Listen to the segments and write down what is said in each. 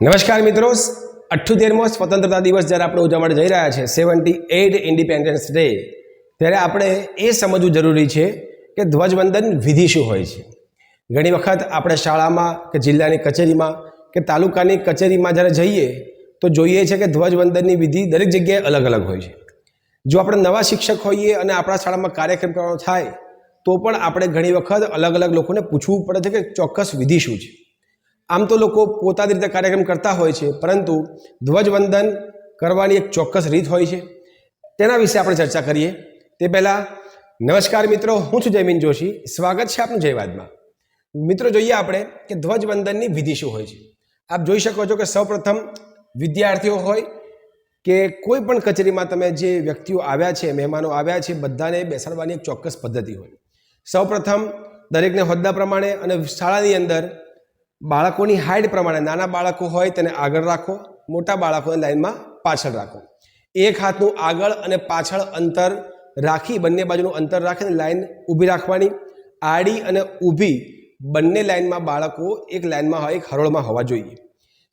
નમસ્કાર મિત્રો. અઠ્યોતેરમો સ્વતંત્રતા દિવસ જ્યારે આપણે ઉજવવા જઈ રહ્યા છે, સેવન્ટી એઇટ ઇન્ડિપેન્ડન્સ ડે, ત્યારે આપણે એ સમજવું જરૂરી છે કે ધ્વજવંદન વિધિ શું હોય છે. ઘણી વખત આપણે શાળામાં કે જિલ્લાની કચેરીમાં કે તાલુકાની કચેરીમાં જ્યારે જઈએ, તો જોઈએ છે કે ધ્વજવંદનની વિધિ દરેક જગ્યાએ અલગ અલગ હોય છે. જો આપણે નવા શિક્ષક હોઈએ અને આપણા શાળામાં કાર્યક્રમ કરવાનો થાય, તો પણ આપણે ઘણી વખત અલગ અલગ લોકોને પૂછવું પડે છે કે ચોક્કસ વિધિ શું છે. આમ તો લોકો પોતાની રીતે કાર્યક્રમ કરતા હોય છે, પરંતુ ધ્વજવંદન કરવાની એક ચોક્કસ રીત હોય છે. તેના વિશે આપણે ચર્ચા કરીએ. તે પહેલાં, નમસ્કાર મિત્રો, હું છું જયમીન જોશી. સ્વાગત છે આપનું જયવાદમાં. મિત્રો, જોઈએ આપણે કે ધ્વજવંદનની વિધિ શું હોય છે. આપ જોઈ શકો છો કે સૌપ્રથમ વિદ્યાર્થીઓ હોય કે કોઈ પણ કચેરીમાં તમે જે વ્યક્તિઓ આવ્યા છે, મહેમાનો આવ્યા છે, બધાને બેસાડવાની એક ચોક્કસ પદ્ધતિ હોય. સૌપ્રથમ દરેકને હોદ્દા પ્રમાણે અને શાળાની અંદર બાળકોની હાઈટ પ્રમાણે નાના બાળકો હોય તેને આગળ રાખો, મોટા બાળકોને લાઈનમાં પાછળ રાખો. એક હાથનું આગળ અને પાછળ અંતર રાખી બંને બાજુનું અંતર રાખીને લાઈન ઊભી રાખવાની. આડી અને ઊભી બંને લાઈનમાં બાળકો એક લાઈનમાં હોય, એક હરોળમાં હોવા જોઈએ.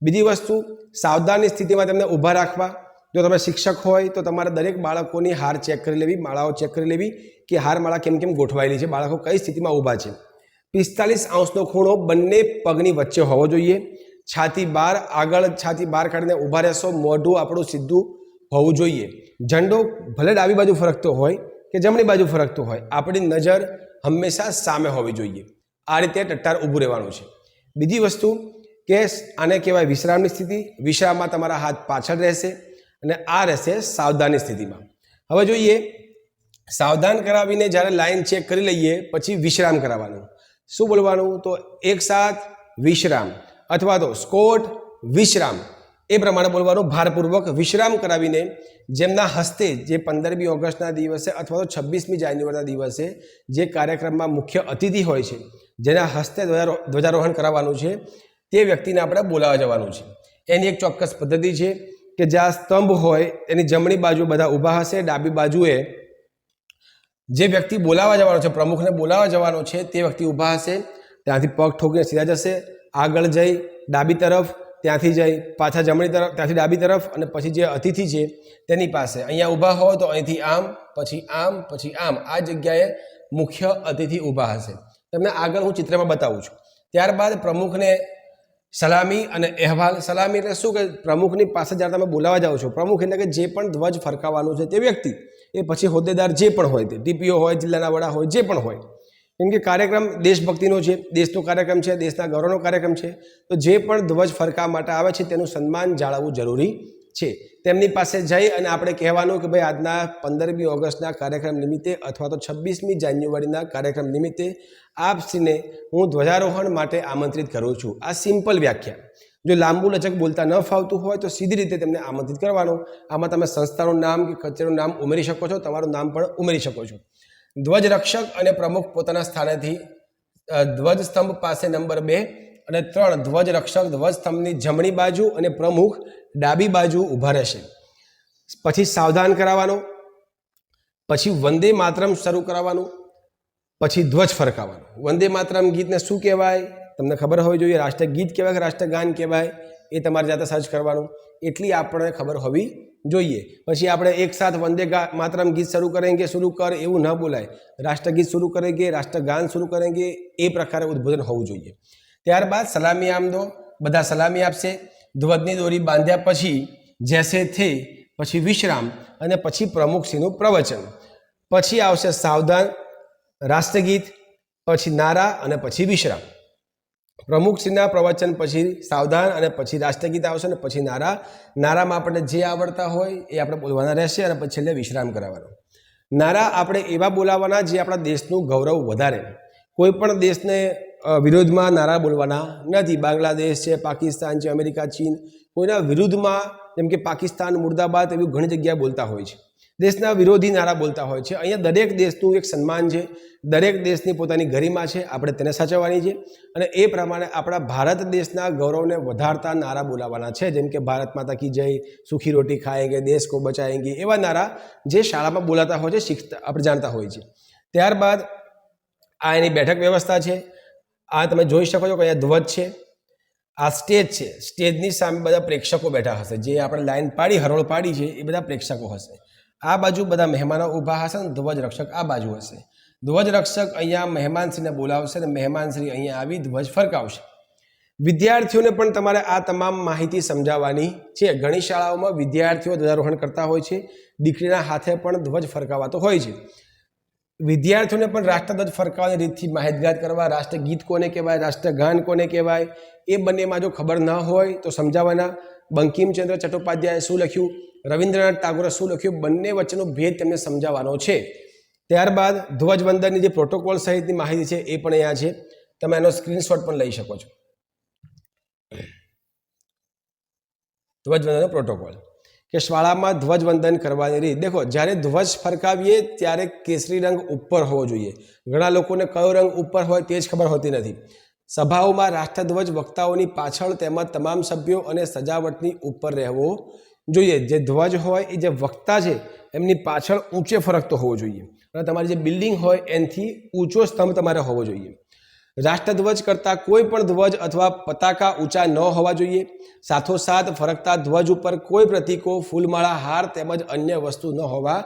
બીજી વસ્તુ, સાવધાનની સ્થિતિમાં તેમને ઊભા રાખવા. જો તમે શિક્ષક હોય તો તમારે દરેક બાળકોની હાર ચેક કરી લેવી, માળાઓ ચેક કરી લેવી કે હાર માળા કેમ કેમ ગોઠવાયેલી છે, બાળકો કઈ સ્થિતિમાં ઊભા છે. પિસ્તાલીસ અંશનો ખૂણો બંને પગની વચ્ચે હોવો જોઈએ. છાતી બાર, આગળ છાતી બહાર કાઢીને ઊભા રહેશો, મોઢું આપણું સીધું હોવું જોઈએ. ઝંડો ભલે ડાબી બાજુ ફરકતો હોય કે જમણી બાજુ ફરકતો હોય, આપણી નજર હંમેશા સામે હોવી જોઈએ. આ રીતે ટટ્ટાર ઊભું રહેવાનું છે. બીજી વસ્તુ કે આને કહેવાય વિશ્રામની સ્થિતિ. વિશ્રામમાં તમારા હાથ પાછળ રહેશે અને આ રહેશે સાવધાની સ્થિતિમાં. હવે જોઈએ, સાવધાન કરાવીને જ્યારે લાઈન ચેક કરી લઈએ, પછી વિશ્રામ કરાવવાનું. શું બોલવાનું? તો એક સાથ વિશ્રામ અથવા તો સ્કોટ વિશ્રામ. એ પ્રમાણે બોલવાનું ભારપૂર્વક વિશ્રામ કરાવીને જેમના હસ્તે જે પંદરમી ઓગસ્ટના દિવસે અથવા તો છવ્વીસમી જાન્યુઆરીના દિવસે જે કાર્યક્રમમાં મુખ્ય અતિથિ હોય છે, જેના હસ્તે ધ્વજારોહણ કરાવવાનું છે, તે વ્યક્તિને આપણે બોલાવવા જવાનું છે. એની એક ચોક્કસ પદ્ધતિ છે કે જ્યાં સ્તંભ હોય, એની જમણી બાજુ બધા ઊભા હશે, ડાબી બાજુએ જે વ્યક્તિ બોલાવવા જવાનો છે, પ્રમુખને બોલાવવા જવાનો છે, તે વ્યક્તિ ઊભા હશે, ત્યાંથી પગ ઠોકીને સીધા જશે, આગળ જઈ ડાબી તરફ, ત્યાંથી જઈ પાછા જમણી તરફ, ત્યાંથી ડાબી તરફ અને પછી જે અતિથિ છે તેની પાસે. અહીંયા ઊભા હોય તો અહીંથી આમ, પછી આમ પછી આમ. આ જગ્યાએ મુખ્ય અતિથિ ઊભા હશે. તમને આગળ હું ચિત્રમાં બતાવું છું. ત્યારબાદ પ્રમુખને સલામી અને અહેવાલ. સલામી એટલે શું કે પ્રમુખની પાસે જ્યારે તમે બોલાવવા જાઓ છો, પ્રમુખ એટલે કે જે પણ ધ્વજ ફરકાવવાનું છે તે વ્યક્તિ. એ પછી હોદ્દેદાર જે પણ હોય તે, ડીપીઓ હોય, જિલ્લાના વડા હોય, જે પણ હોય. કેમ કે કાર્યક્રમ દેશભક્તિનો છે, દેશનો કાર્યક્રમ છે, દેશના ગૌરવનો કાર્યક્રમ છે, તો જે પણ ધ્વજ ફરકાવવા માટે આવે છે તેનું સન્માન જાળવવું જરૂરી છે. તેમની પાસે જઈ અને આપણે કહેવાનું કે ભાઈ આજના પંદરમી ઓગસ્ટના કાર્યક્રમ નિમિત્તે અથવા તો છવ્વીસમી જાન્યુઆરીના કાર્યક્રમ નિમિત્તે આપશ્રીને હું ધ્વજારોહણ માટે આમંત્રિત કરું છું. આ સિમ્પલ વ્યાખ્યા. જો લાંબુ લચક બોલતા ન ફાવતું હોય તો સીધી રીતે તેમને આમંત્રિત કરવાનું. આમાં તમે સંસ્થાનું નામ કે કચેરીનું નામ ઉમેરી શકો છો, તમારું નામ પણ ઉમેરી શકો છો. ધ્વજ રક્ષક અને પ્રમુખ પોતાના સ્થાનેથી ધ્વજ સ્તંભ પાસે નંબર બે અને ત્રણ, ધ્વજ રક્ષક, ધ્વજ સ્તંભની જમણી બાજુ અને પ્રમુખ ડાબી બાજુ ઊભા રહેશે. પછી સાવધાન કરાવવાનો, પછી વંદે માતરમ શરૂ કરાવવાનું, પછી ધ્વજ ફરકાવવાનું. વંદે માતરમ ગીતને શું કહેવાય? તમને ખબર હોવી જોઈએ રાષ્ટ્રગીત કહેવાય કે રાષ્ટ્રગાન કહેવાય, એ તમારે જાતે સર્ચ કરવાનું. એટલી આપણને ખબર હોવી જોઈએ. પછી આપણે એક સાથ વંદે ગા, માતરમ ગીત શરૂ કરેંગે, શરૂ કર, એવું ન બોલાય. રાષ્ટ્રગીત શરૂ કરેંગે રાષ્ટ્રગાન શરૂ કરેંગે, એ પ્રકારે ઉદ્બોધન હોવું જોઈએ. ત્યારબાદ સલામી આમ દો, બધા સલામી આપશે. ધ્વજની દોરી બાંધ્યા પછી જેસે થે, પછી વિશ્રામ અને પછી પ્રમુખસિંહનું પ્રવચન. પછી આવશે સાવધાન રાષ્ટ્રગીત પછી નારા અને પછી વિશ્રામ. પ્રમુખશ્રીના પ્રવચન પછી સાવધાન અને પછી રાષ્ટ્રગીત આવશે અને પછી નારા. નારામાં આપણને જે આવડતા હોય એ આપણે બોલવાના રહેશે અને પછી છેલ્લે વિશ્રામ કરાવવાનો. નારા આપણે એવા બોલાવવાના જે આપણા દેશનું ગૌરવ વધારે. કોઈ પણ દેશને વિરોધમાં નારા બોલવાના નથી. બાંગ્લાદેશ છે, પાકિસ્તાન છે, અમેરિકા, ચીન કોઈના વિરુદ્ધમાં, જેમ કે પાકિસ્તાન, મુર્દાબાદ, એવી ઘણી જગ્યાએ બોલતા હોય છે. દેશના વિરોધી નારા બોલતા હોય છે. અહીંયા દરેક દેશનું એક સન્માન છે. દરેક દેશની પોતાની ગરિમા છે. આપણે તેને સાચવવાની છે. અને એ પ્રમાણે આપણા ભારત દેશના ગૌરવને વધારતા નારા બોલાવવાના છે. જેમ કે ભારત માતા કી જય, સુખી રોટી ખાએંગે દેશ કો બચાએંગે એવા નારા જે શાળામાં બોલાતા હોય છે, શીખતા, આપણે જાણતા હોય છે. ત્યારબાદ આ એની બેઠક વ્યવસ્થા છે. આ તમે જોઈ શકો છો કે અહીંયા ધ્વજ છે. આ સ્ટેજ છે. સ્ટેજની સામે બધા પ્રેક્ષકો બેઠા હશે. જે આપણે લાઈન પાડી, હરોળ પાડી છે, એ બધા પ્રેક્ષકો હશે. આ બાજુ બધા મહેમાનો ઊભા હશે ધ્વજ રક્ષક આ બાજુ હશે. ધ્વજ રક્ષક અહીંયા મહેમાનશ્રીને બોલાવશે અને મહેમાનશ્રી અહીંયા આવી ધ્વજ ફરકાવશે. વિદ્યાર્થીઓને પણ તમારે આ તમામ માહિતી સમજાવવાની છે. ઘણી શાળાઓમાં વિદ્યાર્થીઓ ધ્વજારોહણ કરતા હોય છે. દીકરીના હાથે પણ ધ્વજ ફરકાવાતો હોય છે. વિદ્યાર્થીઓને પણ રાષ્ટ્રધ્વજ ફરકાવવાની રીતથી માહિતગાર કરવા, રાષ્ટ્રગીત કોને કહેવાય, રાષ્ટ્રગાન કોને કહેવાય, એ બંનેમાં જો ખબર ન હોય તો સમજાવવાના. બંકિમચંદ્ર ચટ્ટોપાધ્યાયે શું લખ્યું? રવિન્દ્રનાથ ટાગોરે શું લખ્યું? બંને વચ્ચેનો ભેદ તેમને સમજાવવાનો છે. ત્યારબાદ ધ્વજવંદનની જે પ્રોટોકોલ સહિતની માહિતી છે એ પણ અહીંયા છે. તમે એનો સ્ક્રીનશોટ પણ લઈ શકો છો. ધ્વજવંદનનો પ્રોટોકોલ. કે શાળામાં ધ્વજવંદન કરવાની રીત. દેખો, જ્યારે ધ્વજ ફરકાવીએ ત્યારે કેસરી રંગ ઉપર હોવો જોઈએ. ઘણા લોકોને કયો રંગ ઉપર હોય તે જ ખબર હોતી નથી. સભાઓમાં રાષ્ટ્રધ્વજ વક્તાઓની પાછળ તેમજ તમામ સભ્યો અને સજાવટની ઉપર રહેવો જોઈએ જે ધ્વજ હોય એ જે વક્તા છે એમની પાછળ ઊંચે ફરકતો હોવો જોઈએ. અને તમારી જે બિલ્ડિંગ હોય એનાથી ઊંચો સ્તંભ તમારે હોવો જોઈએ. રાષ્ટ્રધ્વજ કરતાં કોઈ પણ ધ્વજ અથવા પતાકા ઊંચા ન હોવા જોઈએ. સાથોસાથ ફરકતા ધ્વજ ઉપર કોઈ પ્રતીકો ફૂલમાળા હાર તેમજ અન્ય વસ્તુ ન હોવા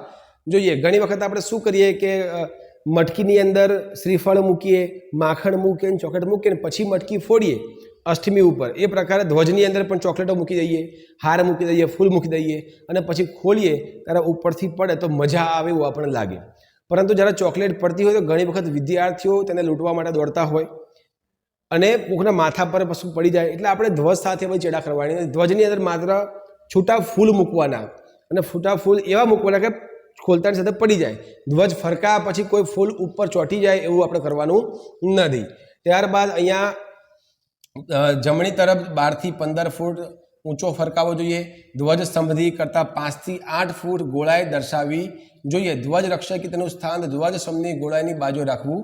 જોઈએ. ઘણી વખત આપણે શું કરીએ કે અ, મટકીની અંદર શ્રીફળ મૂકીએ માખણ મૂકીએ ને ચોકલેટ મૂકીએ ને પછી મટકી ફોડીએ. અષ્ટમી ઉપર. એ પ્રકારે ધ્વજની અંદર પણ ચોકલેટો મૂકી દઈએ, હાર મૂકી દઈએ, ફૂલ મૂકી દઈએ અને પછી ખોલીએ, ત્યારે ઉપરથી પડે તો મજા આવે એવું આપણને લાગે. પરંતુ જ્યારે ચોકલેટ પડતી હોય તો ઘણી વખત વિદ્યાર્થીઓ તેને લૂંટવા માટે દોડતા હોય અને કોકના માથા પર પછી પડી જાય, એટલે આપણે ધ્વજ સાથે પછી ચેડા કરવાની. ધ્વજની અંદર માત્ર છૂટા ફૂલ મૂકવાના. અને ફૂટા ફૂલ એવા મૂકવાના કે ખોલતાની સાથે પડી જાય. ધ્વજ ફરકા પછી કોઈ ફૂલ ઉપર ચોંટી જાય એવું આપણે કરવાનું નથી. ત્યારબાદ અહીંયા જમણી તરફ બારથી પંદર ફૂટ ઊંચો ફરકાવો જોઈએ. ધ્વજ સ્તંભથી કરતાં પાંચથી આઠ ફૂટ ગોળાઈ દર્શાવવી જોઈએ. ધ્વજ રક્ષકે તેનું સ્થાન ધ્વજ સ્તંભની ગોળાઈની બાજુ રાખવું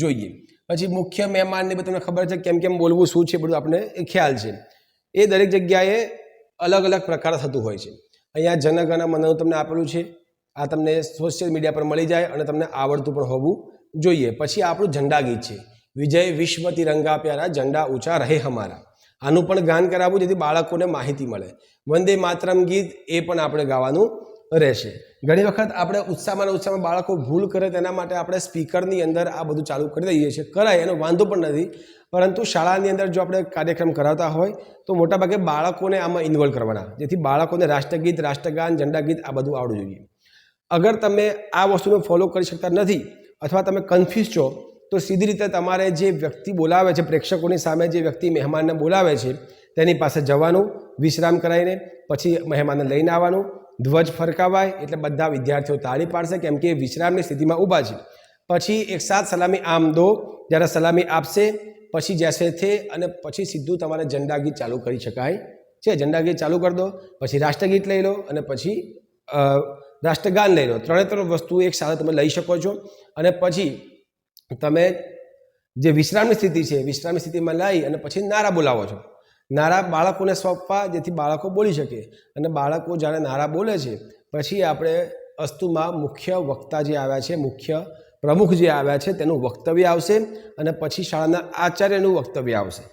જોઈએ. પછી મુખ્ય મહેમાનને બધું તમને ખબર છે કેમ કેમ બોલવું, શું છે બધું આપણે ખ્યાલ છે. એ દરેક જગ્યાએ અલગ અલગ પ્રકાર થતું હોય છે. અહીંયા જનગણ મનનું તમને આપેલું છે. આ તમને સોશિયલ મીડિયા પર મળી જાય અને તમને આવડતું પણ હોવું જોઈએ. પછી આપણું ઝંડા ગીત છે. વિજય વિશ્વ તિરંગા પ્યારા, ઝંડા ઊંચા રહે હમારા. આનું પણ ગાન કરાવવું જેથી બાળકોને માહિતી મળે. વંદે માતરમ ગીત એ પણ આપણે ગાવાનું રહેશે. ઘણી વખત આપણે ઉત્સાહમાં ઉત્સાહમાં બાળકો ભૂલ કરે તેના માટે આપણે સ્પીકરની અંદર આ બધું ચાલુ કરી દઈએ છીએ. કરાય, એનો વાંધો પણ નથી. પરંતુ શાળાની અંદર જો આપણે કાર્યક્રમ કરાવતા હોય, તો મોટાભાગે બાળકોને આમાં ઇન્વોલ્વ કરવાના. જેથી બાળકોને રાષ્ટ્રગીત, રાષ્ટ્રગાન ઝંડા ગીત આ બધું આવડવું જોઈએ. અગર તમે આ વસ્તુને ફોલો કરી શકતા નથી અથવા તમે કન્ફ્યુઝ છો તો સીધી રીતે તમારે જે વ્યક્તિ બોલાવે છે, પ્રેક્ષકોની સામે જે વ્યક્તિ મહેમાનને બોલાવે છે, તેની પાસે જવાનું, વિશ્રામ કરાવીને, પછી મહેમાનને લઈને આવવાનું, ધ્વજ ફરકાવાય, એટલે બધા વિદ્યાર્થીઓ તાળી પાડશે કેમ કે વિશ્રામની સ્થિતિમાં ઊભા છે. પછી એક સાથ સલામી આમ દો, જ્યારે સલામી આપશે, પછી જેસે થે અને પછી સીધું તમારે ઝંડાગીત ચાલુ કરી શકાય છે. ઝંડાગીત ચાલુ કરી દો, પછી રાષ્ટ્રગીત લઈ લો અને પછી રાષ્ટ્રગાન લઈ લો. ત્રણે ત્રણ વસ્તુ એક સાથે તમે લઈ શકો છો અને પછી તમે જે વિશ્રામની સ્થિતિ છે, વિશ્રામની સ્થિતિમાં લઈ અને પછી નારા બોલાવો છો. નારા બાળકોને સોંપવા જેથી બાળકો બોલી શકે. અને બાળકો જ્યારે નારા બોલે છે, પછી આપણે અસ્તુમાં મુખ્ય વક્તા જે આવ્યા છે, મુખ્ય પ્રમુખ જે આવ્યા છે, તેનું વક્તવ્ય આવશે અને પછી શાળાના આચાર્યનું વક્તવ્ય આવશે.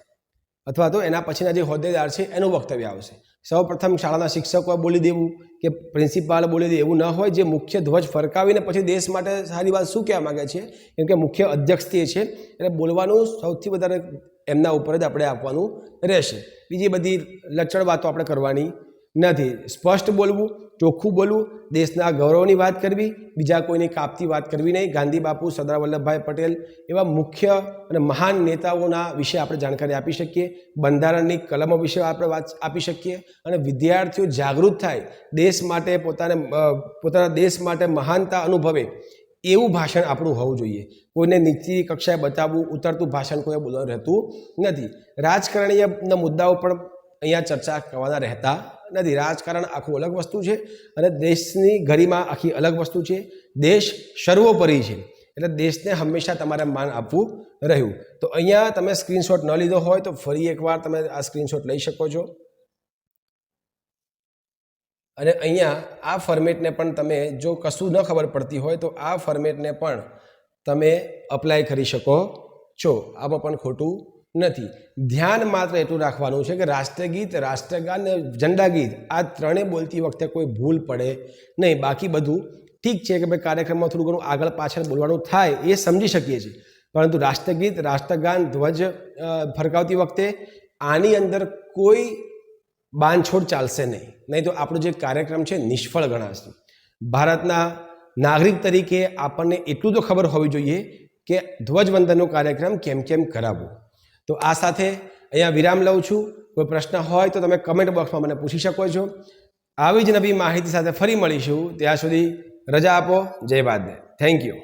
અથવા તો એના પછીના જે હોદ્દેદાર છે, એનું વક્તવ્ય આવશે. સૌ પ્રથમ શાળાના શિક્ષકોએ બોલી દેવું કે પ્રિન્સિપાલ બોલી દે, એવું ન હોય જે મુખ્ય ધ્વજ ફરકાવીને પછી દેશ માટે સારી વાત શું કહેવા માગે છે? કેમ કે મુખ્ય અધ્યક્ષ તે છે, એટલે બોલવાનું સૌથી વધારે એમના ઉપર જ આપણે આપવાનું રહેશે. બીજી બધી લચડ વાતો આપણે કરવાની. નથી. સ્પષ્ટ બોલવું, ચોખ્ખું બોલવું, દેશના ગૌરવની વાત કરવી, બીજા કોઈની કાપતી વાત કરવી નહીં. ગાંધી બાપુ, સરદાર વલ્લભભાઈ પટેલ એવા મુખ્ય અને મહાન નેતાઓના વિશે આપણે જાણકારી આપી શકીએ. બંધારણની કલમો વિશે આપણે વાત આપી શકીએ અને વિદ્યાર્થીઓ જાગૃત થાય, દેશ માટે પોતાને પોતાના દેશ માટે મહાનતા અનુભવે એવું ભાષણ આપણું હોવું જોઈએ. કોઈને નીચી કક્ષાએ બતાવવું, ઉતરતું ભાષણ કોઈ બોલવાનું રહેતું નથી. રાજકારણીયના મુદ્દાઓ પણ અહીંયા ચર્ચા કરવાના રહેતા નથી. રાજકારણ આખું અલગ વસ્તુ છે અને દેશની ગરિમા આખી અલગ વસ્તુ છે. દેશ સર્વોપરી છે. એટલે દેશને હંમેશા તમારે માન આપવું રહ્યું. તો અહીંયા તમે સ્ક્રીનશોટ ન લીધો હોય તો ફરી એકવાર તમે આ સ્ક્રીનશોટ લઈ શકો છો. અને અહીંયા આ ફોર્મેટને પણ તમે જો કશું ન ખબર પડતી હોય તો આ ફોર્મેટને પણ તમે અપ્લાય કરી શકો છો. આમાં પણ ખોટું નથી. ધ્યાન માત્ર એટલું રાખવાનું છે કે રાષ્ટ્રગીત, રાષ્ટ્રગાન અને ઝંડાગીત, આ ત્રણેય બોલતી વખતે કોઈ ભૂલ પડે નહીં. બાકી બધું ઠીક છે કે ભાઈ કાર્યક્રમમાં થોડું ઘણું આગળ પાછળ બોલવાનું થાય એ સમજી શકીએ છીએ. પરંતુ રાષ્ટ્રગીત, રાષ્ટ્રગાન, ધ્વજ ફરકાવતી વખતે આની અંદર કોઈ બાંધછોડ ચાલશે નહીં. નહીં તો આપણો જે કાર્યક્રમ છે નિષ્ફળ ગણાશે. ભારતના નાગરિક તરીકે આપણને એટલું તો ખબર હોવી જોઈએ કે ધ્વજવંદનનો કાર્યક્રમ કેમ કેમ કરાવવો. તો આ સાથે અહીંયા વિરામ લઉં છું. કોઈ પ્રશ્ન હોય તો તમે કમેન્ટ બોક્સમાં મને પૂછી શકો છો. આવી જ નવી માહિતી સાથે ફરી મળીશું. ત્યાં સુધી રજા આપો. જય બાદ થેન્ક યુ